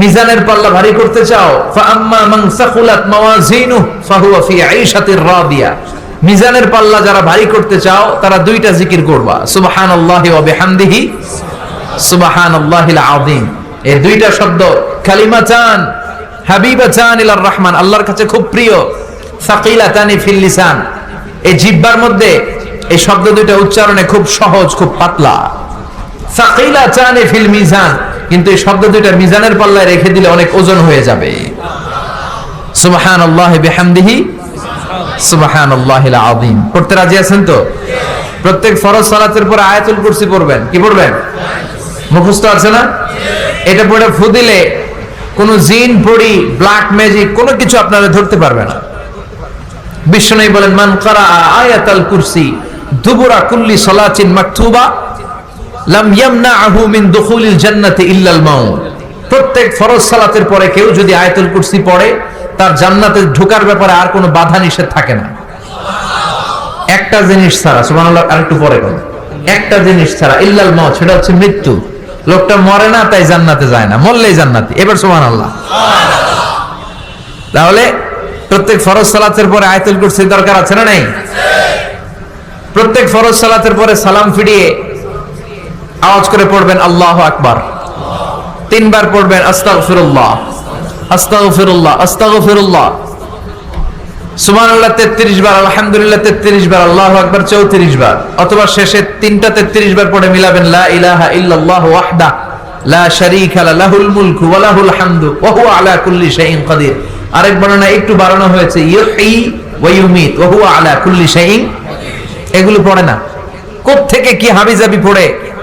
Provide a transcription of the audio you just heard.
মিজানের পাল্লা ভারী করতে চাও মিজানের পাল্লা যারা ভারী করতে চাও, তারা দুইটা জিকির করবা ওয়া বিহামদিহি, সুবহানাল্লাহিল আযীম। এই দুইটা শব্দ, কালিমাতান, হাবিবাতান ইলার রহমান, আল্লাহর কাছে খুব প্রিয় এই জিহ্বার মধ্যে এই শব্দ দুইটা উচ্চারণে খুব সহজ, খুব পাতলা। সাকিলাতানি ফিল মিজান। কিন্তু এই শব্দ দুইটা মিজানের পাল্লায় রেখে দিলে অনেক ওজন হয়ে যাবে। প্রত্যেক ফরজ আছে না? এটা ফুদিলে কোন জিন পড়ি ম্যাজিক কোনো কিছু আপনারা ধরতে পারবে না। বিষ্ণু বলেন, মান কারা আয়াতাল কুরসি, দুবুরা কুল্লি সালাতিন মাকতুবা প্রত্যেক ফরজ সালাতের পরে কেউ যদি আয়াতুল কুরসি পড়ে, তার জান্নাতে ঢোকার ব্যাপারে আর কোনো বাধা নিষেধ থাকে না। একটা জিনিস ছাড়া, সুবহানাল্লাহ, আরেকটু পরে বলেন। একটা জিনিস ছাড়া, ইল্লাল মাউত, সেটা হচ্ছে মৃত্যু। লোকটা মরে না, তাই জান্নাতে যায় না। মরলেই জান্নাতি। এবার সুবহানাল্লাহ। তাহলে প্রত্যেক ফরজ সালাতের পরে আয়াতুল কুরসির দরকার আছে না নেই? প্রত্যেক ফরজ সালাতের পরে সালাম ফিরিয়ে আওয়াজ করে পড়বেন আল্লাহ আকবার। তিনবার পড়বেন আস্তাগফিরুল্লাহ আস্তাগফিরুল্লাহ আস্তাগফিরুল্লাহ। সুবহানাল্লাহ 33 বার, আলহামদুলিল্লাহ 33 বার, আল্লাহু আকবার 34 বার। অথবা শেষে তিনটা 33 বার পড়ে মিলাবেন, লা ইলাহা ইল্লাল্লাহু ওয়াহদা, লা শারীকা লাহুল মুলকু ওয়া লাহুল হামদু, ওয়া হুয়া আলা কুল্লি শাইইন কাদির। আরেক বর্ণনা একটু বাড়ানো হয়েছে ইউহি ওয়া ইউমিত, ওয়া হুয়া আলা কুল্লি শাইইন। এগুলো পড়ে না। থেকে কি হাবিজাবি পড়ে?